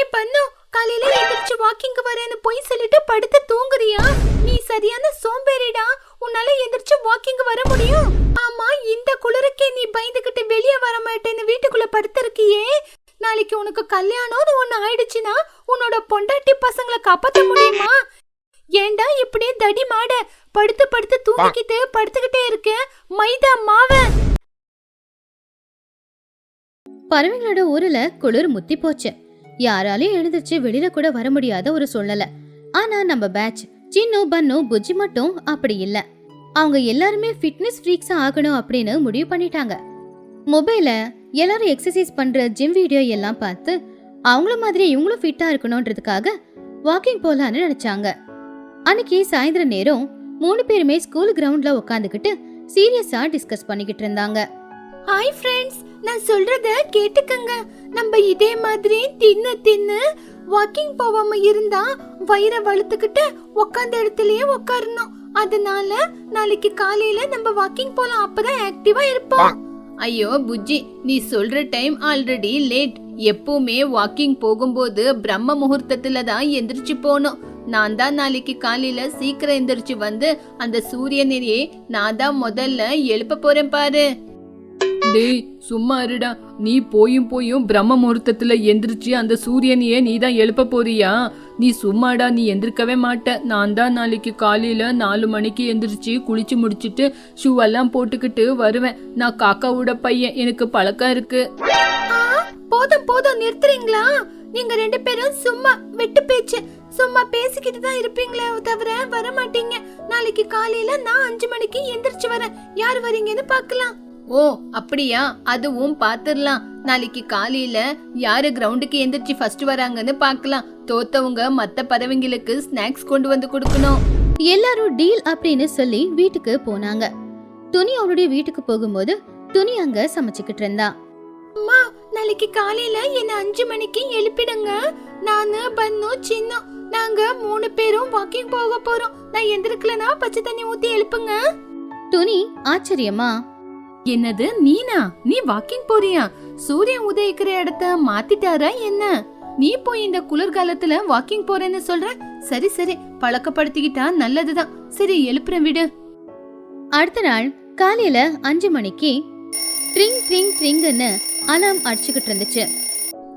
டேய் பண்ணு காலையில எந்திரிச்சு வாக்கிங் வரேன்னு போய் சொல்லிட்டு படுத்து தூங்குறியா? நீ சரியான சோம்பேறிடா. உன்னால எந்திரிச்சு வாக்கிங் வர முடியும். ஆமா இந்த குளிருக்கே நீ பயந்துகிட்டு வெளியே வர மாட்டேன்னு வீட்டுக்குள்ள படுத்திருக்கியே. நாளைக்கு உனக்கு கல்யாணம்னு ஒண்ணு ஆயிடுச்சுன்னா உன்னோட பொண்டாட்டி பசங்களை காப்பாத்த முடியுமா? ஏண்டா இப்படியே தடி மாட படுத்து படுத்து தூங்கிக்கிட்டு படுத்துக்கிட்டே இருக்க? மைதா மாவ பறவைங்களோட ஊர்ல குளிர் முத்தி போச்சு. யாராலையும் எழுந்திருச்சு வெளியில கூட வர முடியாத ஒரு சூழ்நிலை. ஆனா நம்ம பேட்ச் சின்னு பண்ணு புஜ்ஜி மட்டும் அப்படி இல்ல. அவங்க எல்லாருமே ஃபிட்னஸ் ஃப்ரீக்ஸா ஆகணும் அப்படின்னு முடிவு பண்ணிட்டாங்க. மொபைல எல்லாரும் எக்ஸசைஸ் பண்ற ஜிம் வீடியோ எல்லாம் பார்த்து அவங்கள மாதிரி இவங்களும் ஃபிட்டா இருக்கணும்ன்றதுக்காக வாக்கிங் போலான்னு நினைச்சாங்க. அன்னைக்கு சாயந்தர நேரம் மூணு பேருமே ஸ்கூல் கிரவுண்ட்ல உட்காந்துக்கிட்டு சீரியஸா டிஸ்கஸ் பண்ணிக்கிட்டு இருந்தாங்க. ஹாய் ஃப்ரெண்ட்ஸ் நான் சொல்றத கேட்டுக்கங்க. நம்ம இதே மாதிரி தின்னு தின்னு வாக்கிங் போகாம இருந்தா வயிறை வழுத்துக்கிட்டு உட்காந்த இடத்துலயே உட்காரணும் அதனால நாளைக்கு காலையில நம்ம வாக்கிங் போலாம். அப்பதான் ஆக்டிவா இருப்போம். ஐயோ புஜ்ஜி நீ சொல்ற டைம் ஆல்ரெடி லேட் எப்பவுமே வாக்கிங் போகும்போது பிரம்ம முகூர்த்தத்துல தான் எந்திரிச்சு போகணும் நான் தான் நாளைக்கு காலையில சீக்கிரம் எந்திரிச்சு வந்து அந்த சூரியனையே நான் தான் முதல்ல எழுப்ப போறேன் பாரு. டேய் சும்மா இருடா. நீ போயும் போயும் பிரம்ம முகூர்த்தத்துல எந்திரிச்சு அந்த சூரியனையே நீ தான் எழுப்ப போறியா? நீ சும்மாடா நீ எந்திரிக்கவே மாட்ட. நான் தான் நாளைக்கு காலையில நாலு மணிக்கு எந்திரிச்சு குளிச்சு முடிச்சுட்டு ஷூவெல்லாம் போட்டுக்கிட்டு வருவேன். நான் காக்காவோட பையன். எனக்கு பழக்கம் இருக்கு. ஆ, போதும் போதும். நிறுத்துறீங்களா? நீங்க ரெண்டு பேரும் சும்மா வெட்டு பேச்சு. சும்மா பேசிக்கிட்டு தான் இருப்பீங்களே தவிர வர மாட்டீங்க நாளைக்கு காலையில நான் அஞ்சு மணிக்கு எந்திரிச்சு வரேன். யார் வரீங்கன்னு பார்க்கலாம். ஓ அப்படியா? அதுவும் பாத்துரலாம். நாளைக்கு காலையில யாரு கிரவுண்டுக்கு எந்திரிச்சு ஃபர்ஸ்ட் வராங்கன்னு பார்க்கலாம் தோத்தவங்க மத்த பறவைங்களுக்கு ஸ்நாக்ஸ் கொண்டு வந்து கொடுக்கணும். எல்லாரும் டீல் அப்படின்னு சொல்லி வீட்டுக்கு போனாங்க. துணி அவளுடைய வீட்டுக்கு போகும்போது துணி அங்க சமைச்சுக்கிட்டு இருந்தா. அம்மா நாளைக்கு காலையில என்ன அஞ்சு மணிக்கு எழுப்பிடுங்க. நானு பன்னு சின்ன நாங்க மூணு பேரும் வாக்கிங் போக போறோம். நான் எந்திரிக்கலனா பச்சை தண்ணி ஊத்தி எழுப்புங்க. துணி ஆச்சரியமா என்னது? நீனா? நீ வாக்கிங் போறியா? சூரியன் உதயிக்கிற இடத்த மாத்திட்டாரா என்ன? நீ போய் இந்த குளிர்காலத்துல வாக்கிங் போறேன்னு சொல்ற? சரி சரி. பழக்கப்படுத்திக்கிட்டா நல்லதுதான். சரி எழுப்புறேன் விடு. அடுத்த நாள் காலையில அஞ்சு மணிக்கு ட்ரிங் ட்ரிங் ட்ரிங்னு அலாம் அடிச்சுக்கிட்டு இருந்துச்சு.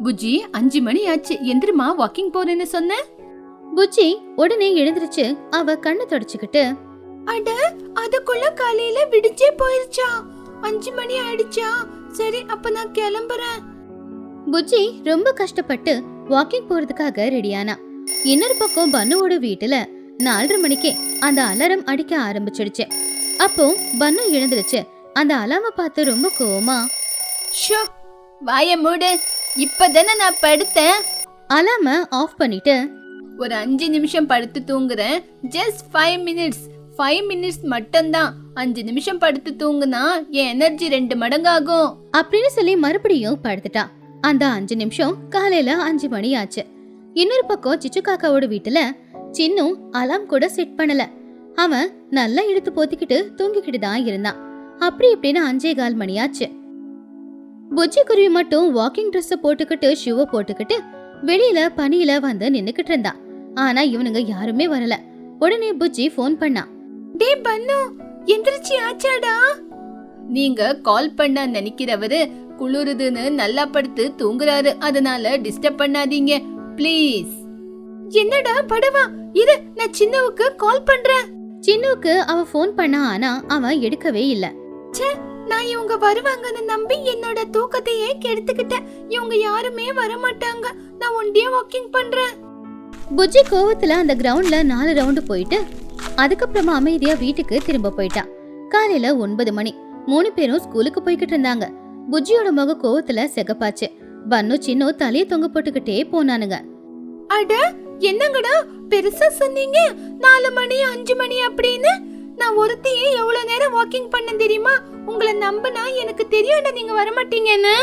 புஜ்ஜி அஞ்சு மணி ஆச்சு. எந்திரமா வாக்கிங் போறேன்னு சொன்ன? புச்சி உடனே எழுந்திருச்சு அவ கண்ணை தொடச்சுக்கிட்டு அட அதுக்குள்ள காலையில விடிச்சே போயிருச்சா? அஞ்சு மணி ஆயிடுச்சா? சரி அப்ப நான் கிளம்புறேன். புச்சி ரொம்ப கஷ்டப்பட்டு வாக்கிங் போறதுக்காக ரெடியானா இன்னொரு பக்கம் பன்னுவோட வீட்டுல நாலரை மணிக்கே அந்த அலாரம் அடிக்க ஆரம்பிச்சிடுச்சு. அப்போ பன்னு எழுந்திருச்சு. அந்த அலாம பார்த்து ரொம்ப கோவமா ஷோ வாய மூடு. இப்பதானே நான் படுத்தேன். அலாம ஆஃப் பண்ணிட்டு ஒரு அஞ்சு நிமிஷம் படுத்து தூங்குறேன். Just five minutes five minutes மட்டும்தான். அஞ்சு நிமிஷம் படுத்து தூங்குனா என் எனர்ஜி ரெண்டு மடங்காகும். அப்படின்னு சொல்லி மறுபடியும் படுத்துட்டான் அந்த அஞ்சு நிமிஷம் காலையில அஞ்சு மணி ஆச்சு. இன்னொரு பக்கம் சிச்சு காக்காவோட வீட்டுல சின்னும் அலாம் கூட செட் பண்ணல. அவன் நல்லா இழுத்து போத்திக்கிட்டு தூங்கிக்கிட்டு தான் இருந்தான். அப்படி இப்படின்னு அஞ்சே கால் மணி ஆச்சு. புஜ்ஜி குருவி மட்டும் வாக்கிங் ட்ரெஸ் போட்டுக்கிட்டு ஷூவை போட்டுக்கிட்டு வெளியில பனியில வந்து நின்னுக்கிட்டு இருந்தான். ஆனா இவனுங்க யாருமே வரல. உடனே புஜ்ஜி ஃபோன் பண்ணான் டே பன்னு எந்திரிச்சு ஆச்சாடா. நீங்க கால் பண்ண நினைக்கிறவரு குளிருதுன்னு நல்லா படுத்து தூங்குறாரு. அதனால டிஸ்டர்ப் பண்ணாதீங்க ப்ளீஸ் என்னடா படவா? இரு நான் சின்னவுக்கு கால் பண்றேன். சின்னுவுக்கு அவ ஃபோன் பண்ணா ஆனா அவன் எடுக்கவே இல்ல. நான் இவங்க வருவாங்கன்னு நம்பி என்னோட தூக்கத்தையே கெடுத்துக்கிட்டேன். இவங்க யாருமே வர மாட்டாங்க நான் ஒண்டியா வாக்கிங் பண்றேன். புஜ்ஜி கோவத்துல அந்த கிரவுண்ட்ல நாலு ரவுண்டு போயிட்டு அதுக்கப்புறமா அமைதியா வீட்டுக்கு திரும்ப போயிட்டான் காலையில ஒன்பது மணி. மூணு பேரும் ஸ்கூலுக்கு போய்கிட்டு இருந்தாங்க. புஜ்ஜியோட முக கோவத்துல செகப்பாச்சு. பன்னு சின்னோ தலையை தொங்க போட்டுக்கிட்டே போனானுங்க. அட என்னங்கடா? பெருசா சொன்னீங்க. நாலு மணி அஞ்சு மணி அப்படின்னு? நான் ஒருத்தையே எவ்வளவு நேரம் வாக்கிங் பண்ண தெரியுமா? உங்களை நம்பினா எனக்கு தெரியும்டா நீங்க வர மாட்டீங்கன்னு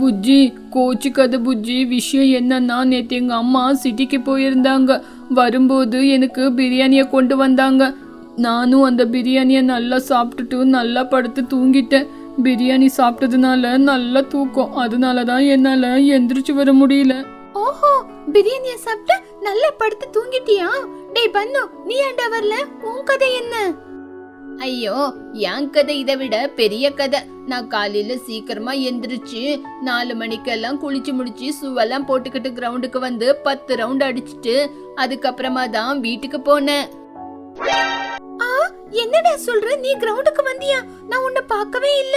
புஜ்ஜி கோச்சுக்காத புஜ்ஜி விஷயம் என்னன்னா நேற்று எங்கள் அம்மா சிட்டிக்கு போயிருந்தாங்க. வரும்போது எனக்கு பிரியாணியை கொண்டு வந்தாங்க. நானும் அந்த பிரியாணியை நல்லா சாப்பிட்டுட்டு நல்லா படுத்து தூங்கிட்டேன். பிரியாணி சாப்பிட்டதுனால நல்லா தூக்கம். அதனால தான் என்னால் எந்திரிச்சு வர முடியல. ஓஹோ பிரியாணிய சாப்பிட்டு நல்லா படுத்து தூங்கிட்டியா? டேய் பன்னு நீ ஏன்டா வரல? உன் கதை என்ன? ஐயோ என் கதை இதை விட பெரிய கதை. நான் காலையில சீக்கிரமா எந்திரிச்சு நாலு மணிக்கெல்லாம் குளிச்சு முடிச்சு ஷூவெல்லாம் போட்டுக்கிட்டு கிரவுண்டுக்கு வந்து பத்து ரவுண்ட் அடிச்சிட்டு அதுக்கப்புறமா தான் வீட்டுக்கு போனேன். என்னடா சொல்ற? நீ கிரவுண்டுக்கு வந்தியா? நான் உன்னை பார்க்கவே இல்ல.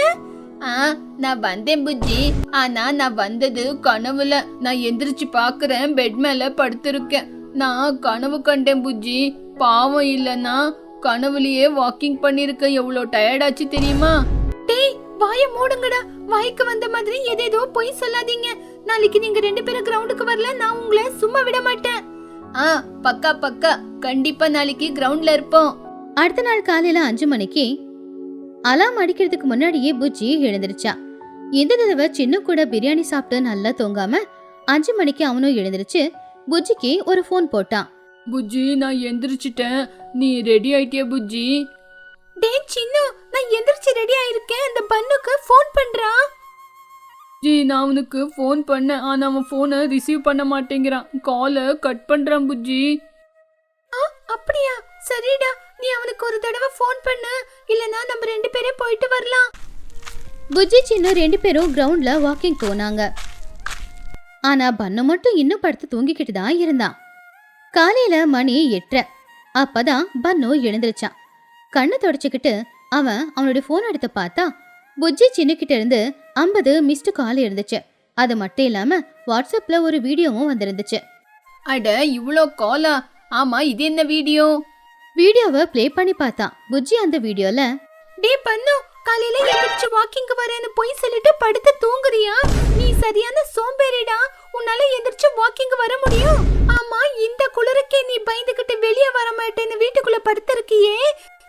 ஆ நான் வந்தேன் புஜ்ஜி. ஆனா நான் வந்தது கனவுல. நான் எந்திரிச்சு பாக்குறேன் பெட் மேல படுத்திருக்கேன். நான் கனவு கண்டேன் புஜ்ஜி. பாவம் இல்லனா கனவுலயே வாக்கிங் பண்ணிருக்க எவ்வளவு டயர்டாச்சு தெரியுமா? டேய் வாய மூடுங்கடா. வாய்க்கு வந்த மாதிரி எதேதோ பொய் சொல்லாதீங்க. நாளைக்கு நீங்க ரெண்டு பேரும் கிரவுண்டுக்கு வரல நான் உங்களை சும்மா விட மாட்டேன். ஆ பக்கா பக்கா. கண்டிப்பா நாளைக்கு கிரவுண்ட்ல இருப்போம். அடுத்த நாள் காலையில அஞ்சு மணிக்கு அலாம் அடிக்கிறதுக்கு முன்னாடியே புஜ்ஜி எழுந்திருச்சா. இந்த தடவை சின்ன கூட பிரியாணி சாப்பிட்டு நல்லா தூங்காம அஞ்சு மணிக்கு அவனும் எழுந்திருச்சு புஜ்ஜிக்கு ஒரு ஃபோன் போட்டான். புஜ்ஜி நான் எந்திரிச்சிட்டேன். நீ ரெடி ஆயிட்டியா புஜ்ஜி? டேய் சின்னு நான் எந்திரிச்சு ரெடி ஆயிருக்கேன். அந்த பன்னுக்கு ஃபோன் பண்றா? ஜி நான் அவனுக்கு ஃபோன் பண்ணேன். ஆனா அவன் ஃபோனை ரிசீவ் பண்ண மாட்டேங்கிறான். காலை கட் பண்றான் புஜ்ஜி. ஆ அப்படியா? சரிடா. நீ அவனுக்கு ஒரு தடவை ஃபோன் பண்ணு. இல்லனா நம்ம ரெண்டு பேரே போயிட்டு வரலாம். புஜ்ஜி சின்ன ரெண்டு பேரும் கிரவுண்ட்ல வாக்கிங் போனாங்க. ஆனா பன்னு மட்டும் இன்னும் படுத்து தூங்கிக்கிட்டு தான் இருந்தான். காலையில மணி எட்டரை அப்பதான் பன்னு எழுந்திருச்சான். கண்ணை தொடச்சிக்கிட்டு அவன் அவனுடைய ஃபோன் எடுத்து பார்த்தா புஜ்ஜி சின்னக்கிட்ட இருந்து ஐம்பது மிஸ்டு கால் இருந்துச்சு அது மட்டும் இல்லாம வாட்ஸ்அப்ல ஒரு வீடியோவும் வந்திருந்துச்சு. அட இவ்ளோ காலா ஆமா இது என்ன வீடியோ? வீடியோவை ப்ளே பண்ணி பார்த்தான். புஜ்ஜி அந்த வீடியோல டேய் பன்னு காலையில எந்திரிச்சு வாக்கிங் வரேன்னு போய் சொல்லிட்டு படுத்து தூங்குறியா? நீ சரியான சோம்பேறிடா. உன்னால எந்திரிச்சு வாக்கிங் வர முடியும். ஆமா இந்த குளிருக்கே நீ பயந்துகிட்டு வெளியே வர மாட்டேன்னு வீட்டுக்குள்ள படுத்திருக்கியே.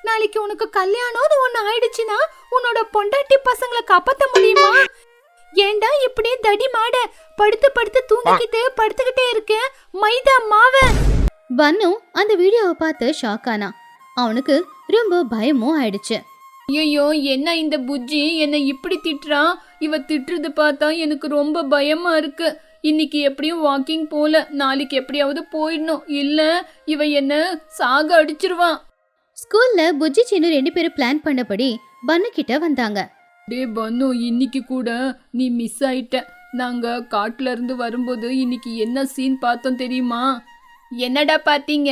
நாளைக்கு உனக்கு கல்யாணம்னு ஒண்ணு ஆயிடுச்சுன்னா உன்னோட பொண்டாட்டி பசங்களை காப்பாத்த முடியுமா? ஏன்டா இப்படியே தடி மாட படுத்து படுத்து தூங்கிக்கிட்டு படுத்துக்கிட்டே இருக்க? மைதா மாவ. வன்னு அந்த வீடியோவை பார்த்து ஷாக் ஆனா. அவனுக்கு ரொம்ப பயமும் ஆயிடுச்சு. ஐயோ என்ன இந்த புஜ்ஜி? என்னை இப்படி திட்டுறான் இவ திட்டுறது பார்த்தா எனக்கு ரொம்ப பயமா இருக்கு. இன்னைக்கு எப்படியும் வாக்கிங் போல நாளைக்கு எப்படியாவது போயிடணும். இல்ல இவ என்ன சாக அடிச்சிருவான் ஸ்கூல்ல புஜ்ஜி சின்னு ரெண்டு பேரும் பிளான் பண்ணபடி பன்னு கிட்ட வந்தாங்க. டே பன்னு இன்னைக்கு கூட நீ மிஸ் ஆயிட்ட. நாங்க காட்டுல இருந்து வரும்போது இன்னைக்கு என்ன சீன் பார்த்தோம் தெரியுமா? என்னடா பாத்தீங்க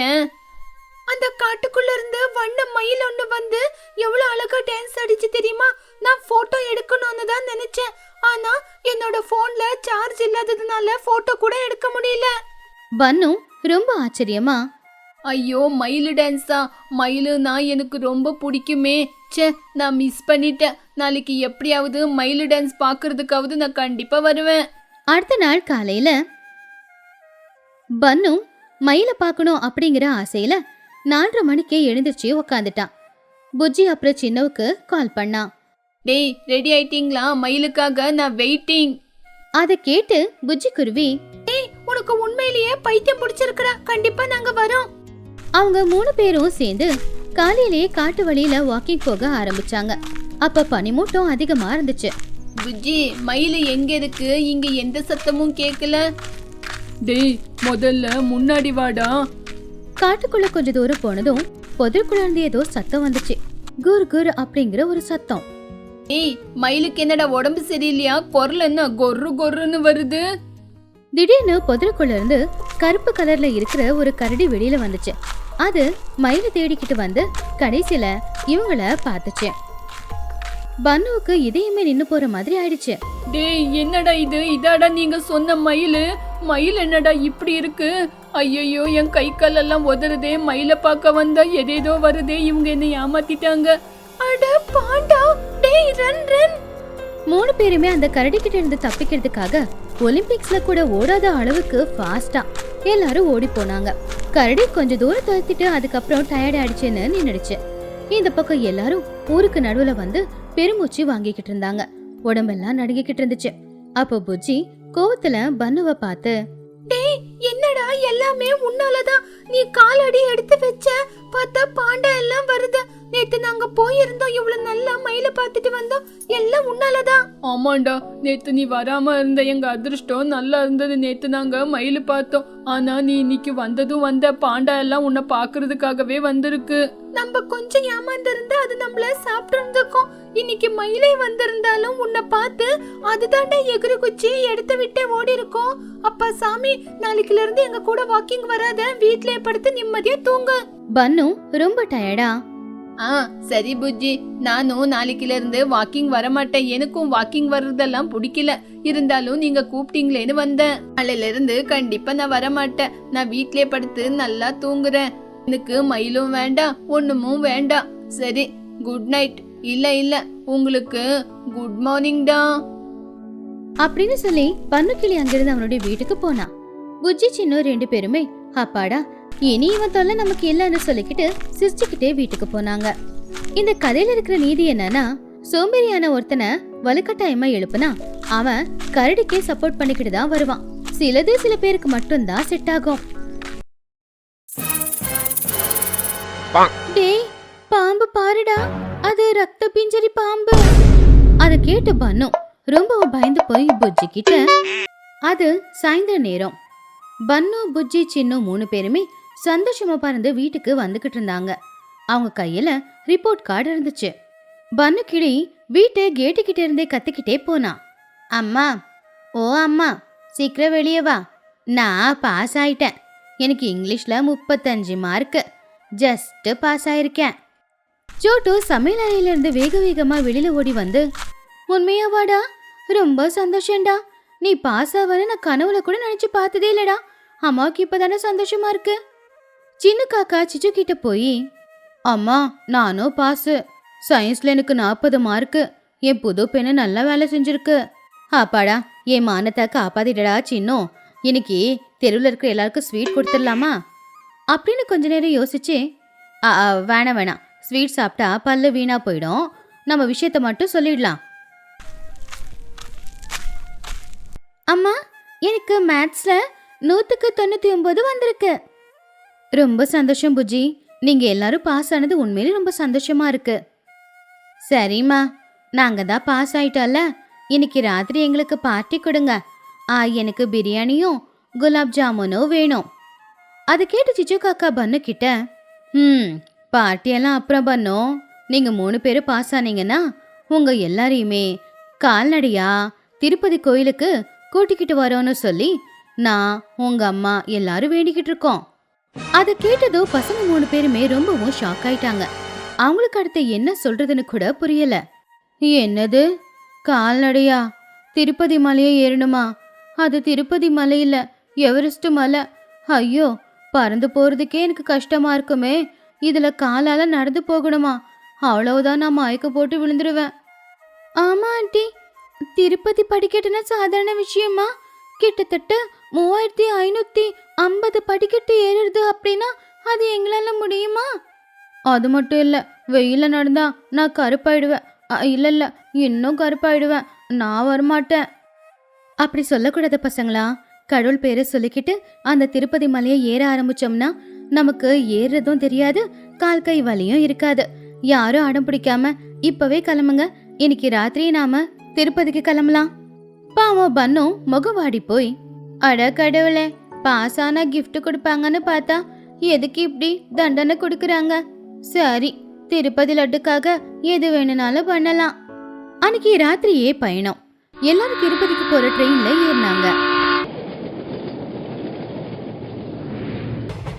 அந்த காட்டுக்குள்ள இருந்து வண்ண மயில் ஒண்ணு வந்து எவ்வளவு அழகா டான்ஸ் அடிச்சு தெரியுமா? நான் போட்டோ எடுக்கணும்னு தான் நினைச்சேன். ஆனா என்னோட போன்ல சார்ஜ் இல்லாததுனால போட்டோ கூட எடுக்க முடியல. பன்னு ரொம்ப ஆச்சரியமா? ஐயோ மயிலு டான்ஸா மயிலுனா எனக்கு ரொம்ப பிடிக்குமே. ச்சே நான் மிஸ் பண்ணிட்டேன். நாளைக்கு எப்படியாவது மயிலு டான்ஸ் பார்க்கறதுக்காவது நான் கண்டிப்பா வருவேன். அடுத்த நாள் காலையில பன்னு மயில பார்க்கணும் அப்படிங்கிற ஆசையில நாலரை மணிக்கே எழுந்திருச்சு உக்காந்துட்டான். புஜ்ஜி அப்புறம் சின்னவுக்கு கால் பண்ணான் டேய் ரெடி ஆயிட்டீங்களா? மயிலுக்காக நான் வெயிட்டிங் அதை கேட்டு புஜ்ஜி குருவி உனக்கு உண்மையிலேயே பைத்தியம் பிடிச்சிருக்குடா. கண்டிப்பா நாங்க வரோம். அவங்க மூணு பேரும் சேர்ந்து காலையிலேயே காட்டு வழியில வாக்கிங் போக ஆரம்பிச்சாங்க. அப்ப பனிமூட்டம் அதிகமா இருந்துச்சு. புஜ்ஜி மயிலு எங்க இருக்கு? இங்க எந்த சத்தமும் கேட்கல டேய் முதல்ல முன்னாடி வாடா. காட்டுக்குள்ள கொஞ்ச தூரம் போனதும் புதற்குள்ள இருந்து ஏதோ சத்தம் வந்துச்சு. குர் குர் அப்படிங்கிற ஒரு சத்தம். ஏய் மயிலுக்கு என்னடா உடம்பு சரியில்லையா? குரல் என்ன கொர்ரு கொர்ருன்னு வருது? திடீர்னு புதருக்குள்ள இருந்து கருப்பு கலர்ல இருக்கிற ஒரு கரடி வெளியில வந்துச்சு. அது மயில தேடிக்கிட்டு வந்து கடைசியில இவங்கள பார்த்துச்சு. பன்னுவுக்கு இதயமே நின்னு போற மாதிரி ஆயிடுச்சு. டேய் என்னடா இது? இதாடா நீங்க சொன்ன மயிலு. மயில் என்னடா இப்படி இருக்கு? ஐயையோ என் கை காலெல்லாம் உதறுதே மயிலை பார்க்க வந்தா எதேதோ வருதே இவங்க என்ன ஏமாத்திட்டாங்க. அட பாண்டா டேய் ரன் ரன். மூணு பேருமே அந்த கரடி கிட்ட இருந்து தப்பிக்கிறதுக்காக ஒலிம்பிக்ஸ்ல கூட ஓடாத அளவுக்கு ஃபாஸ்டா எல்லாரும் ஓடி போனாங்க. கரடி கொஞ்ச தூரம் துரத்திட்டு அதுக்கப்புறம் டயர்ட் ஆயிடுச்சுன்னு நின்னுடுச்சு இந்த பக்கம் எல்லாரும் ஊருக்கு நடுவுல வந்து பெருமூச்சு வாங்கிக்கிட்டு இருந்தாங்க. உடம்பெல்லாம் நடுங்கிக்கிட்டு இருந்துச்சு. அப்போ புஜ்ஜி கோவத்துல பன்னுவை பார்த்து என்னடா எல்லாமே உன்னாலதான்? நீ காலடி எடுத்து வச்ச? பார்த்தா பாண்டா எல்லாம் வருது நேத்து நாங்க போயிருந்தோம் இவ்வளவு நல்லா மயில பார்த்துட்டு வந்தோம் எல்லாம் உன்னாலதான். ஆமாண்டா நேத்து நீ வராம இருந்த எங்க அதிர்ஷ்டம் நல்லா இருந்தது நேத்து நாங்க மயில் பார்த்தோம். ஆனா நீ இன்னைக்கு வந்ததும் வந்த பாண்டா எல்லாம் உன்னை பாக்குறதுக்காகவே வந்திருக்கு. நம்ம கொஞ்சம் ஏமாந்திருந்தா அது நம்மள சாப்பிட்டு இருந்திருக்கோம் இன்னைக்கு மயிலே வந்திருந்தாலும் உன்னை பார்த்து அதுதான்டா எகிரி குச்சி எடுத்து விட்டே ஓடி இருக்கோம் அப்பா சாமி நாளைக்குல இருந்து எங்க கூட வாக்கிங் வராத வீட்லயே படுத்து நிம்மதியா தூங்கு. பன்னு ரொம்ப டயர்டா ஆ சரி புஜ்ஜி. நானும் நாளைக்குல இருந்து வாக்கிங் வர மாட்டேன் எனக்கும் வாக்கிங் வர்றதெல்லாம் பிடிக்கல. இருந்தாலும் நீங்க கூப்பிட்டீங்களேன்னு வந்தேன். நாளையில இருந்து கண்டிப்பா நான் வர மாட்டேன் நான் வீட்லயே படுத்து நல்லா தூங்குறேன். எனக்கு மயிலும் வேண்டாம் ஒண்ணுமும் வேண்டாம். சரி குட் நைட் இல்ல இல்ல உங்களுக்கு குட் மார்னிங் டா. அப்படின்னு சொல்லி பன்னுக்கிளி அங்கிருந்து அவனுடைய வீட்டுக்கு போனான். புஜ்ஜி சின்ன ரெண்டு பேருமே அப்பாடா இனி இவன் தொல்லை நமக்கு இல்லைன்னு சொல்லிக்கிட்டு சிரிச்சுக்கிட்டே வீட்டுக்கு போனாங்க. இந்த கதையில இருக்கிற நீதி என்னன்னா சோம்பேறியான ஒருத்தனை வலுக்கட்டாயமா எழுப்புனா அவன் கரடிக்கே சப்போர்ட் பண்ணிக்கிட்டு தான் வருவான். சிலது சில பேருக்கு மட்டும்தான் செட் ஆகும். டேய் பாம்பு பாருடா. அது ரத்த பிஞ்சரி பாம்பு. அத கேட்டு பன்னு ரொம்ப பயந்து போய் புஜ்ஜி கிட்ட. அது சாயந்தர நேரம். பன்னு புஜ்ஜி சின்னு மூணு பேருமே சந்தோஷமா பறந்து வீட்டுக்கு வந்துகிட்டு இருந்தாங்க. அவங்க கையில ரிப்போர்ட் கார்டு இருந்துச்சு. பன்னு கிளி வீட்டு கேட்டு கிட்ட இருந்தே கத்திக்கிட்டே போனான் அம்மா ஓ அம்மா சீக்கிரம் வெளியே வா. நான் பாஸ் ஆயிட்டேன். எனக்கு இங்கிலீஷ்ல முப்பத்தஞ்சு மார்க்கு ஜஸ்ட் பாஸ் ஆயிருக்கேன். ஜோட்டு சமையல் அறையிலேருந்து வேக வேகமா வெளியில ஓடி வந்து உண்மையாவாடா ரொம்ப சந்தோஷம்டா. நீ பாஸ் ஆவன்னு நான் கனவுல கூட நினைச்சு பார்த்ததே இல்லடா. அம்மாவுக்கு இப்பதானே சந்தோஷமா இருக்கு? சின்ன காக்கா சிச்சு கிட்ட போய் அம்மா நானும் பாஸ். சயின்ஸ்ல எனக்கு நாற்பது மார்க்கு என் புது பெண்ணு நல்லா வேலை செஞ்சிருக்கு. அப்பாடா என் மானத்தை காப்பாத்திட்டடா சின்னும் இன்னைக்கு தெருவில் இருக்கிற எல்லாருக்கும் ஸ்வீட் கொடுத்துடலாமா? அப்படின்னு கொஞ்ச நேரம் யோசிச்சு வேணாம் வேணாம். ஸ்வீட் சாப்பிட்டா பல்லு வீணா போயிடும். நம்ம விஷயத்த மட்டும் சொல்லிடலாம். அம்மா எனக்கு மேத்ஸ்ல நூத்துக்கு தொண்ணூத்தி ஒன்பது வந்திருக்கு. ரொம்ப சந்தோஷம் புஜி நீங்க எல்லாரும் பாஸ் ஆனது உண்மையிலே ரொம்ப சந்தோஷமா இருக்கு. சரிம்மா. நாங்க தான் பாஸ் ஆயிட்டோம்ல. இன்னைக்கு ராத்திரி எங்களுக்கு பார்ட்டி கொடுங்க. ஆ எனக்கு பிரியாணியும் குலாப் ஜாமுனும் வேணும். அதை கேட்டு சிச்சு காக்கா பண்ணு கிட்ட. ம் பார்ட்டியெல்லாம் அப்புறம் பண்ணோம். நீங்கள் மூணு பேரும் பாஸ் ஆனீங்கன்னா உங்கள் எல்லாரையுமே கால்நடையா திருப்பதி கோயிலுக்கு கூட்டிக்கிட்டு வரோன்னு சொல்லி நான் உங்க அம்மா எல்லாரும் வேண்டிக்கிட்டு இருக்கோம். அதை கேட்டதும் பசங்க மூணு பேருமே ரொம்பவும் ஷாக் ஆயிட்டாங்க. அவங்களுக்கு அடுத்து என்ன சொல்றதுன்னு கூட புரியல. என்னது? கால்நடையா? திருப்பதி மலையை ஏறணுமா? அது திருப்பதி மலை இல்ல எவரெஸ்ட் மலை. ஐயோ பறந்து போறதுக்கே எனக்கு கஷ்டமா இருக்குமே. இதுல காலால நடந்து போகணுமா? அவ்வளவுதான் நான் மயக்க போட்டு விழுந்துருவேன். ஆமா ஆண்டி. திருப்பதி படிக்கட்டுனா சாதாரண விஷயமா? கிட்டத்தட்ட மூவாயிரத்தி ஐநூத்தி ஐம்பது படிக்கட்டு ஏறுறது அப்படின்னா அது எங்களால முடியுமா? அது மட்டும் இல்ல வெயில நடந்தா நான் கருப்பாயிடுவேன். இல்லை இல்ல இல்ல இன்னும் கருப்பாயிடுவேன். நான் வரமாட்டேன். அப்படி சொல்லக்கூடாது பசங்களா. கடவுள் பேரை சொல்லிக்கிட்டு அந்த திருப்பதி மலையை ஏற ஆரம்பிச்சோம்னா நமக்கு ஏறுறதும் தெரியாது கால் கை வலியும் இருக்காது. யாரும் அடம் பிடிக்காம இப்பவே கிளம்புங்க. இன்னைக்கு ராத்திரி நாம திருப்பதிக்கு கிளம்பலாம். பாவம் பண்ணும் முகவாடி போய் அட கடவுளே பாஸானா கிஃப்ட் கொடுப்பாங்கன்னு பார்த்தா எதுக்கு இப்படி தண்டனை கொடுக்கறாங்க? சரி திருப்பதி லட்டுக்காக எது வேணும்னாலும் பண்ணலாம். அன்னைக்கு ராத்திரியே பயணம். எல்லாரும் திருப்பதிக்கு போற ட்ரெயின்ல ஏறினாங்க.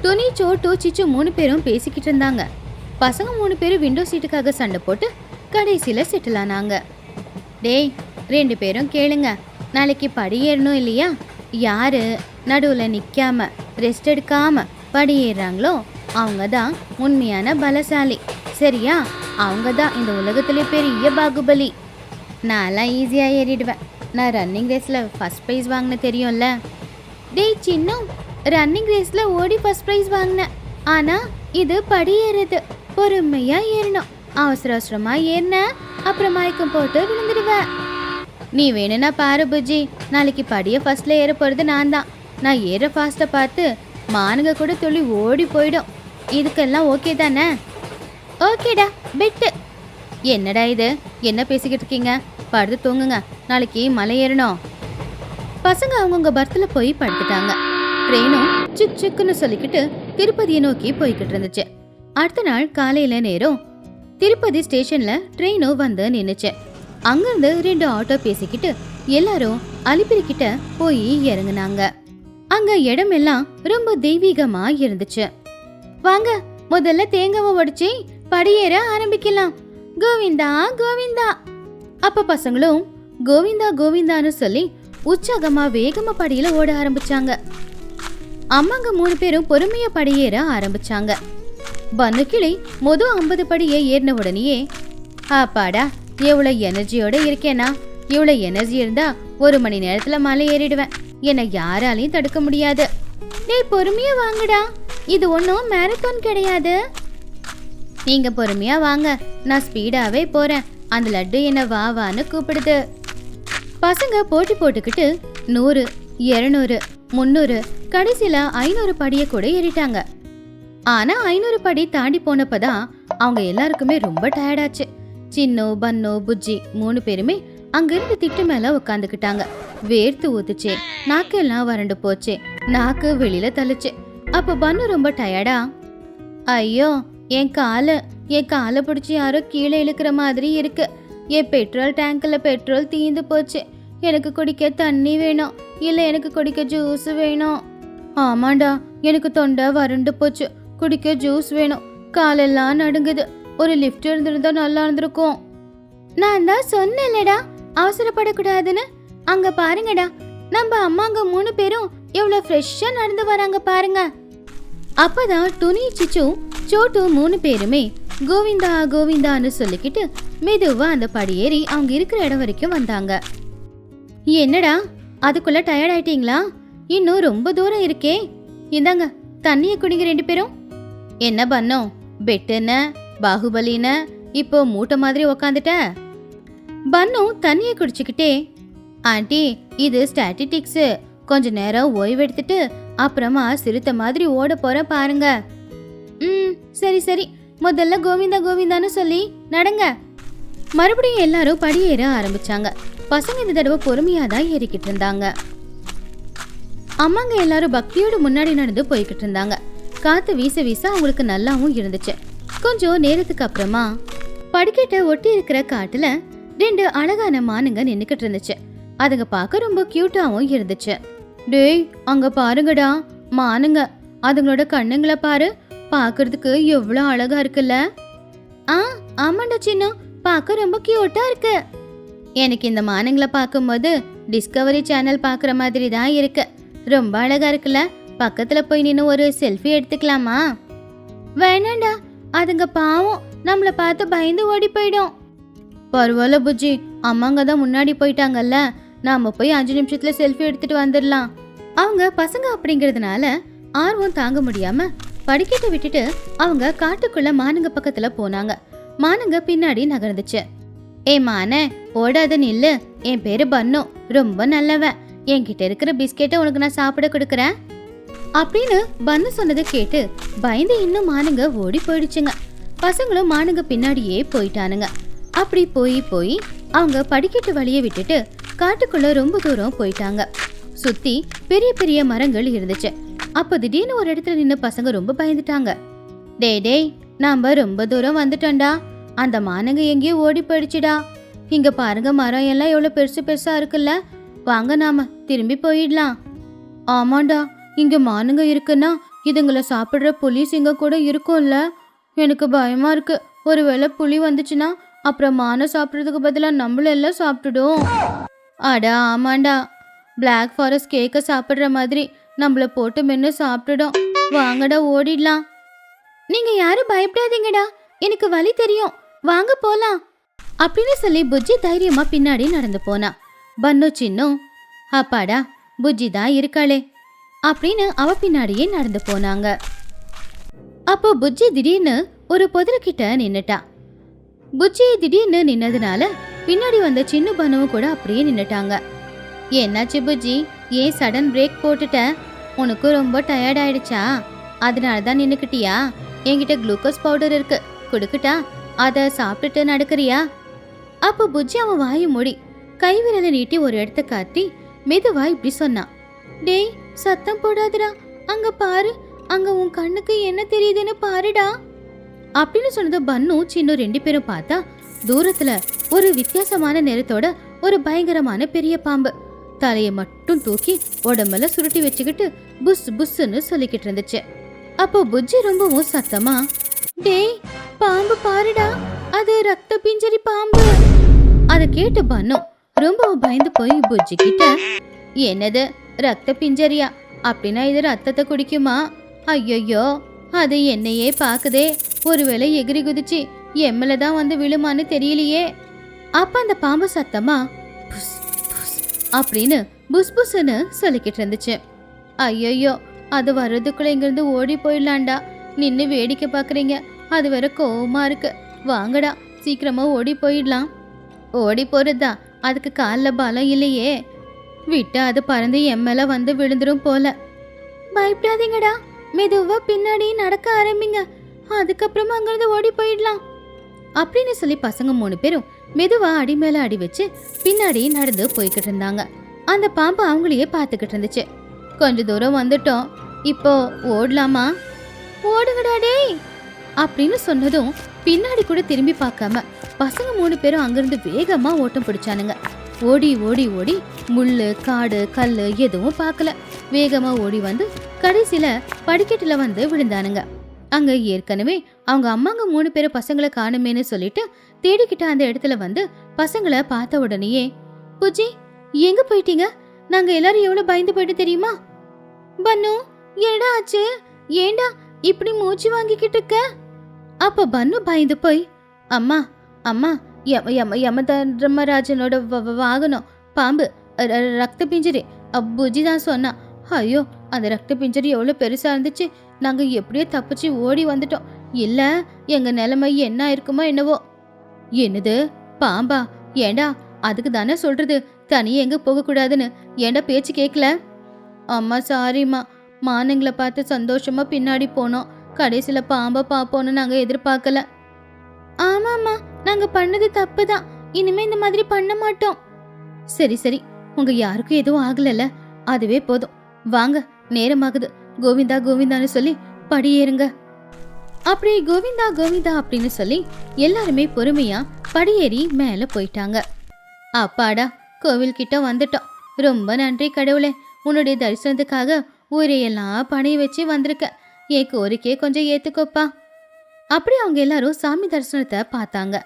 துணி சோட்டு சிச்சு மூணு பேரும் பேசிக்கிட்டு இருந்தாங்க. பசங்க மூணு பேரும் விண்டோ சீட்டுக்காக சண்டை போட்டு கடைசியில் செட்டில் ஆனாங்க. டேய் ரெண்டு பேரும் கேளுங்க. நாளைக்கு படி ஏறணும் இல்லையா? யார் நடுவில் நிற்காம ரெஸ்ட் எடுக்காம படியேறாங்களோ அவங்க தான் உண்மையான பலசாலி. சரியா? அவங்க தான் இந்த உலகத்திலே பெரிய பாகுபலி. நான்லாம் ஈஸியாக ஏறிடுவேன். நான் ரன்னிங் ரேஸில் ஃபஸ்ட் ப்ரைஸ் வாங்கின தெரியும்ல? டேய் சின்னம் ரன்னிங் ரேஸில் ஓடி ஃபர்ஸ்ட் ப்ரைஸ் வாங்கினேன் ஆனால் இது படி ஏறுது ஏறணும். அவசர அவசரமாக ஏறினேன் அப்புறம் மயக்கம் போட்டு விழுந்துடுவேன். நீ வேணும்னா பாரு புஜி நாளைக்கு படியை ஃபஸ்ட்டில் ஏற போகிறது நான் தான் நான் ஏற ஃபாஸ்ட்டை பார்த்து மானுங்க கூட துள்ளி ஓடி போயிடும். இதுக்கெல்லாம் ஓகே தானே? ஓகேடா பெட்டு என்னடா இது? என்ன பேசிக்கிட்டு இருக்கீங்க? படுத்து தூங்குங்க. நாளைக்கு மலை ஏறணும். பசங்க அவங்கவுங்க பர்த்தில் போய் படுத்துட்டாங்க. ட்ரெயினும் சிக் சிக்குன்னு சொல்லிக்கிட்டு திருப்பதியை நோக்கி போய்கிட்டு இருந்துச்சு. அடுத்த நாள் காலையில நேரம் திருப்பதி ஸ்டேஷன்ல ட்ரெயினும் வந்து நின்றுச்சு அங்கிருந்து ரெண்டு ஆட்டோ பேசிக்கிட்டு எல்லாரும் அலிபிரிக்கிட்ட போய் இறங்குனாங்க. அங்க இடமெல்லாம் ரொம்ப தெய்வீகமா இருந்துச்சு. வாங்க முதல்ல தேங்காவை உடைச்சி படியேற ஆரம்பிக்கலாம். கோவிந்தா கோவிந்தா. அப்ப பசங்களும் கோவிந்தா கோவிந்தான்னு சொல்லி உற்சாகமா வேகமா படியில ஓட ஆரம்பிச்சாங்க. அம்மாங்க மூணு பேரும் பொறுமையா படியேற ஆரம்பிச்சாங்க. பன்னுக்கிளி மொதல் ஐம்பது படியை ஏறின உடனேயே அப்பாடா எவ்வளோ எனர்ஜியோட இருக்கேனா? இவ்வளோ எனர்ஜி இருந்தா ஒரு மணி நேரத்துல மலை ஏறிடுவேன். என்னை யாராலையும் தடுக்க முடியாது. டேய் பொறுமையா வாங்கடா. இது ஒன்றும் மேரத்தான் கிடையாது. நீங்க பொறுமையா வாங்க. நான் ஸ்பீடாவே போறேன். அந்த லட்டு என்ன வா வான்னு கூப்பிடுது. பசங்க போட்டி போட்டுக்கிட்டு நூறு இருநூறு முந்நூறு கடைசியில ஐநூறு படியை கூட ஏறிட்டாங்க. ஆனா ஐநூறு படி தாண்டி போனப்பதான் அவங்க எல்லாருக்குமே ரொம்ப டயர்டாச்சு சின்னோ பன்னோ புஜ்ஜி மூணு பேருமே அங்கிருந்து திட்டு மேல உட்காந்துக்கிட்டாங்க வேர்த்து ஊத்துச்சே நாக்கெல்லாம் வறண்டு போச்சே நாக்கு வெளியில தள்ளுச்சு. அப்ப பன்னு ரொம்ப டயர்டா ஐயோ என் காலை என் காலை பிடிச்சி யாரோ கீழே இழுக்கிற மாதிரி இருக்கு. என் பெட்ரோல் டேங்க்ல பெட்ரோல் தீந்து போச்சு. எனக்கு குடிக்க தண்ணி வேணும் இல்லை எனக்கு குடிக்க ஜூஸ் வேணும். ஆமாண்டா எனக்கு தொண்டை வறண்டு போச்சு குடிக்க ஜூஸ் வேணும். காலெல்லாம் நடுங்குது. ஒரு லிஃப்ட் இருந்திருந்தா நல்லா இருந்திருக்கும். நான் தான் சொன்னேன்லடா அவசரப்படக்கூடாதுன்னு. அங்க பாருங்கடா நம்ம அம்மாங்க மூணு பேரும் எவ்வளவு ஃப்ரெஷ்ஷா நடந்து வராங்க பாருங்க. அப்பதான் துணி சிச்சு சோட்டு மூணு பேருமே கோவிந்தா கோவிந்தான்னு சொல்லிக்கிட்டு மெதுவா அந்த படியேறி அவங்க இருக்கிற இடம் வரைக்கும் வந்தாங்க. என்னடா அதுக்குள்ள டயர்ட் ஆயிட்டீங்களா? இன்னும் ரொம்ப தூரம் இருக்கே. இந்தாங்க தண்ணியை குடிங்க ரெண்டு பேரும். என்ன பண்ணோம்? பெட்டுன பாகுபலின இப்போ மூட்டை மாதிரி உக்காந்துட்ட? பன்னு தண்ணியை குடிச்சுக்கிட்டே ஆண்டி இது ஸ்டாட்டிட்டிக்ஸ் கொஞ்ச நேரம் ஓய்வெடுத்துட்டு அப்புறமா சிறுத்தை மாதிரி ஓட போற பாருங்க. ம் சரி சரி. முதல்ல கோவிந்தா கோவிந்தான்னு சொல்லி நடங்க. மறுபடியும் எல்லாரும் படியேற ஆரம்பிச்சாங்க. பசங்க இந்த தடவை பொறுமையா தான் ஏறிக்கிட்டு இருந்தாங்க. அம்மாங்க எல்லாரும் பக்தியோடு முன்னாடி நடந்து போய்கிட்டு இருந்தாங்க. காத்து வீச வீச அவங்களுக்கு நல்லாவும் இருந்துச்சு. கொஞ்சம் நேரத்துக்கு அப்புறமா படிக்கட்டை ஒட்டி இருக்கிற காட்டுல ரெண்டு அழகான மானுங்க நின்னுக்கிட்டு இருந்துச்சு. அதுங்க பார்க்க ரொம்ப கியூட்டாவும் இருந்துச்சு. டேய் அங்க பாருங்கடா மானுங்க. அதுங்களோட கண்ணுங்களை பாரு பார்க்கறதுக்கு எவ்வளோ அழகா இருக்குல்ல. ஆ ஆமாண்டா சின்ன பார்க்க ரொம்ப கியூட்டா இருக்கு. எனக்கு இந்த மானுங்களை பார்க்கும்போது டிஸ்கவரி சேனல் பார்க்குற மாதிரி தான் இருக்கு. ரொம்ப அழகா இருக்குல்ல. பக்கத்துல போய் நின்று ஒரு செல்ஃபி எடுத்துக்கலாமா? வேணாண்டா அதுங்க பாவம் நம்மள பார்த்து பயந்து ஓடி போயிடும். பரவாயில்ல புஜ்ஜி. அம்மாங்க தான் முன்னாடி போயிட்டாங்கல்ல. நாம போய் அஞ்சு நிமிஷத்துல செல்ஃபி எடுத்துட்டு வந்துடலாம். அவங்க பசங்க அப்படிங்கிறதுனால ஆர்வம் தாங்க முடியாம படிக்கட்டை விட்டுட்டு அவங்க காட்டுக்குள்ள மானுங்க பக்கத்துல போனாங்க. மானுங்க பின்னாடி நகர்ந்துச்சு. ஏ மானே ஓடாத நில்லு. என் பேரு பன்னு. ரொம்ப நல்லவன். என்கிட்ட இருக்கிற பிஸ்கெட்டை உனக்கு நான் சாப்பிட கொடுக்குறேன். அப்படின்னு பன்னு சொன்னதை கேட்டு பயந்து இன்னும் மானுங்க ஓடி போயிடுச்சுங்க. பசங்களும் மானுங்க பின்னாடியே போயிட்டானுங்க. அப்படி போய் போய் அவங்க படிக்கட்டு வழியை விட்டுட்டு காட்டுக்குள்ள ரொம்ப தூரம் போயிட்டாங்க. சுத்தி பெரிய பெரிய மரங்கள் இருந்துச்சு. அப்ப திடீர்னு ஒரு இடத்துல நின்று பசங்க ரொம்ப பயந்துட்டாங்க. டேய் டேய் நாம ரொம்ப தூரம் வந்துட்டோம்டா. அந்த மானுங்க எங்கேயோ ஓடி போயிடுச்சுடா. இங்க பாருங்க மரம் எல்லாம் எவ்வளோ பெருசு பெருசா இருக்குல்ல. வாங்க நாம திரும்பி போயிடலாம். ஆமாண்டா இங்க மானுங்க இருக்குன்னா இதுங்களை சாப்பிடுற புலி சிங்கம் கூட இருக்கும்ல. எனக்கு பயமா இருக்கு. ஒருவேளை புலி வந்துச்சுன்னா அப்புறம் மானை சாப்பிட்றதுக்கு பதிலாக நம்மள எல்லாம் சாப்பிட்டுடும். அடா ஆமாண்டா. பிளாக் ஃபாரஸ்ட் கேக்கை சாப்பிட்ற மாதிரி நம்மள போட்டு மென்று சாப்பிட்டுடும். வாங்கடா ஓடிடலாம். நீங்க யாரும் பயப்படாதீங்கடா. எனக்கு வழி தெரியும். வாங்க போலாம். அப்படின்னு சொல்லி புஜ்ஜி தைரியமா பின்னாடி நடந்து போனா. பன்னு சின்னும் அப்பாடா புஜ்ஜி தான் இருக்காளே. அப்படின்னு அவ பின்னாடியே நடந்து போனாங்க. அப்போ புஜ்ஜி திடீர்னு ஒரு புதர்கிட்ட நின்னுட்டா. புஜ்ஜி திடீர்னு நின்னதுனால பின்னாடி வந்த சின்ன பனுவும் கூட அப்படியே நின்னுட்டாங்க. என்னாச்சு புஜ்ஜி? ஏன் சடன் பிரேக் போட்டுட்ட உனக்கு ரொம்ப டயர்ட் ஆயிடுச்சா? அதனால தான் நின்னுக்கிட்டியா? என்கிட்ட குளுக்கோஸ் பவுடர் இருக்கு. கொடுக்கட்டா? அதை சாப்பிட்டுட்டு நடக்கிறியா? அப்போ புஜ்ஜி அவன் வாயு மூடி கை விரலை நீட்டி ஒரு இடத்த காட்டி மெதுவாக இப்படி சொன்னான். டேய் சத்தம் போடாதடா. அங்க பாரு அங்க உன் கண்ணுக்கு என்ன தெரியுதுன்னு பாருடா. அப்படின்னு சொன்னது பன்னும் சின்ன ரெண்டு பேரும் பார்த்தா தூரத்துல ஒரு வித்தியாசமான நிறத்தோட ஒரு பயங்கரமான பெரிய பாம்பு. தலையை மட்டும் தூக்கி உடம்புல சுருட்டி வச்சுக்கிட்டு புஸ் புஸ்ன்னு சொல்லிக்கிட்டு இருந்துச்சு. அப்போ புஜ்ஜி ரொம்பவும் சத்தமா டேய் பாம்பு பாருடா அது ரத்த பிஞ்சரி பாம்பு. அதை கேட்டு பன்னு ரொம்பவும் பயந்து போய் புஜ்ஜி கிட்ட என்னது ரத்த பிஞ்சரியா அப்படின்னா இது ரத்தத்தை குடிக்குமா? ஐயோ அது என்னையே பார்க்குதே. ஒருவேளை எகிரி குதிச்சு எம்மல தான் வந்து விழுமான்னு தெரியலையே. அப்ப அந்த பாம்பு சத்தமா புஸ், புஸ் அப்படின்னு புஸ் புஸ்ன்னு சொல்லிக்கிட்டு இருந்துச்சு. ஐயோ அது வர்றதுக்குள்ள இங்கிருந்து ஓடி போயிடலாண்டா நின்று வேடிக்கை பார்க்குறீங்க. அது வேற கோவமா இருக்கு. வாங்கடா சீக்கிரமா ஓடி போயிடலாம். ஓடி போறதா அதுக்கு காலில் பலம் இல்லையே. விட்டா அது பறந்து என் மேல வந்து விழுந்துரும் போல. பயப்படாதீங்கடா. மெதுவா பின்னாடி நடக்க ஆரம்பிங்க. அதுக்கப்புறமா அங்கிருந்து ஓடி போயிடலாம். அப்படின்னு சொல்லி பசங்க மூணு பேரும் மெதுவா அடி மேல அடி வச்சு பின்னாடி நடந்து போய்கிட்டு இருந்தாங்க. அந்த பாம்பு அவங்களையே பார்த்துக்கிட்டு இருந்துச்சு. கொஞ்ச தூரம் வந்துட்டோம். இப்போ ஓடலாமா? ஓடுங்கடா டேய்! அப்படின்னு சொன்னதும் பின்னாடி கூட திரும்பி பார்க்காம பசங்க மூணு பேரும் அங்கிருந்து வேகமா ஓட்டம் பிடிச்சானுங்க. ஓடி ஓடி ஓடி முள்ளு காடு கல் எதுவும் பார்க்கல. வேகமா ஓடி வந்து கடைசியில படிக்கட்டுல வந்து விழுந்தானுங்க. அங்க ஏற்கனவே அவங்க அம்மாங்க மூணு பேரும் பசங்களை காணுமேன்னு சொல்லிட்டு தேடிக்கிட்ட அந்த இடத்துல வந்து பசங்களை பார்த்த உடனேயே புஜி எங்க போயிட்டீங்க? நாங்க எல்லாரும் எவ்வளவு பயந்து போயிட்டு தெரியுமா? பன்னு என்னடா ஆச்சு? ஏண்டா இப்படி மூச்சு வாங்கிக்கிட்டு இருக்க? அப்ப பன்னு பயந்து போய் அம்மா அம்மா யம யம யமதர்மராஜனோட வ- வாகனம். பாம்பு ரத்த பிஞ்சரி புஜி தான் சொன்னா ஐயோ அந்த ரத்த பிஞ்சரி எவ்வளோ பெருசாக இருந்துச்சு. நாங்கள் எப்படியோ தப்பிச்சு ஓடி வந்துட்டோம். இல்லை எங்கள் நிலைமை என்ன இருக்குமோ என்னவோ. என்னது? பாம்பா? ஏண்டா? அதுக்கு தானே சொல்கிறது தனியே எங்கே போகக்கூடாதுன்னு ஏண்டா பேச்சு கேட்கல அம்மா சாரிம்மா. மானுங்களை பார்த்து சந்தோஷமாக பின்னாடி போனோம். கடைசியில் பாம்பை பார்ப்போம்னு நாங்கள் எதிர்பார்க்கல. ஆமாம்மா. நாங்க பண்ணது தப்பு தான் இனிமே இந்த மாதிரி பண்ண மாட்டோம். சரி சரி. உங்க யாருக்கும் எதுவும் ஆகலல்ல? அதுவே போதும். வாங்க நேரமாகுது. கோவிந்தா கோவிந்தான்னு சொல்லி படியேறுங்க. அப்படி கோவிந்தா கோவிந்தா அப்படின்னு சொல்லி எல்லாருமே பொறுமையா படியேறி மேல போயிட்டாங்க. அப்பாடா கோவில் கிட்ட வந்துட்டோம். ரொம்ப நன்றி கடவுளே. உன்னுடைய தரிசனத்துக்காக ஊரையெல்லாம் பணி வச்சு வந்திருக்க. என் கோரிக்கையை கொஞ்சம் ஏத்துக்கோப்பா. அப்படி அவங்க எல்லாரும் சாமி தரிசனத்தை பார்த்தாங்க.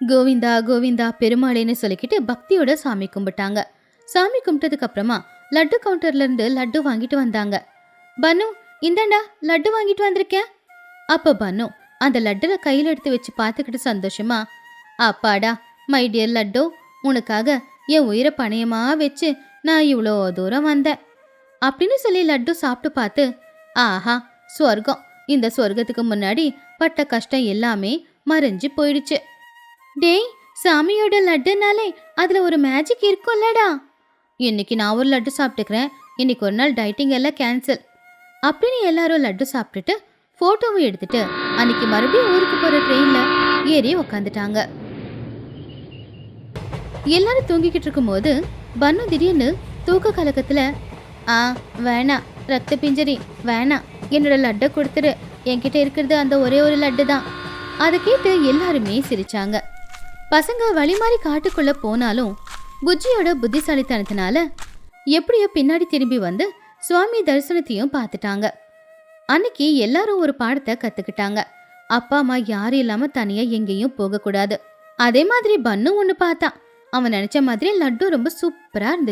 கோவிந்தா கோவிந்தா பெருமாளேன்னு சொல்லிக்கிட்டு பக்தியோட சாமி கும்பிட்டாங்க. சாமி கும்பிட்டதுக்கு அப்புறமா லட்டு கவுண்டர்ல இருந்து லட்டு வாங்கிட்டு வந்தாங்க. பனு இந்தாண்டா லட்டு வாங்கிட்டு வந்திருக்கேன். அப்ப பனு அந்த லட்டுல கையில் எடுத்து வச்சு பார்த்துக்கிட்டு சந்தோஷமா அப்பாடா மை டியர் லட்டு உனக்காக என் உயிரை பணையமா வச்சு நான் இவ்வளோ தூரம் வந்தேன். அப்படின்னு சொல்லி லட்டு சாப்பிட்டு பார்த்து ஆஹா சொர்க்கம். இந்த சொர்க்கத்துக்கு முன்னாடி பட்ட கஷ்டம் எல்லாமே மறைஞ்சு போயிடுச்சு. டேய் சாமியோட லட்டுனாலே அதுல ஒரு மேஜிக் இருக்கும்லடா. இன்னைக்கு நான் ஒரு லட்டு சாப்பிட்டுக்கிறேன். இன்னைக்கு ஒரு நாள் டயட்டிங் எல்லாம் கேன்சல் அப்படின்னு எல்லாரும் லட்டு சாப்பிட்டுட்டு போட்டோவும் எடுத்துட்டு அன்னைக்கு மறுபடியும் ஊருக்கு போற ட்ரெயின்ல ஏறி உக்காந்துட்டாங்க. எல்லாரும் தூங்கிக்கிட்டு இருக்கும்போது பன்னு திடீர்னு தூக்க கலக்கத்துல ஆ வேணாம் ரத்த பிஞ்சரி வேணாம் என்னோட லட்டை கொடுத்துரு என்கிட்ட இருக்கிறது அந்த ஒரே ஒரு லட்டு தான். அதை கேட்டு எல்லாருமே சிரிச்சாங்க. பசங்க வழி மாறி காட்டுக்குள்ள போனாலும் புஜ்ஜியோட புத்திசாலித்தனத்தினால எப்படியோ பின்னாடி திரும்பி வந்து சுவாமி தரிசனத்தையும் பார்த்துட்டாங்க. அன்னைக்கு எல்லாரும் ஒரு பாடத்தை கத்துக்கிட்டாங்க. அப்பா அம்மா யாரும் இல்லாம தனியா எங்கேயும் போகக்கூடாது. அதே மாதிரி பன்னு ஒன்று பார்த்தான் அவன் நினைச்ச மாதிரி லட்டு ரொம்ப சூப்பரா இருந்துச்சு.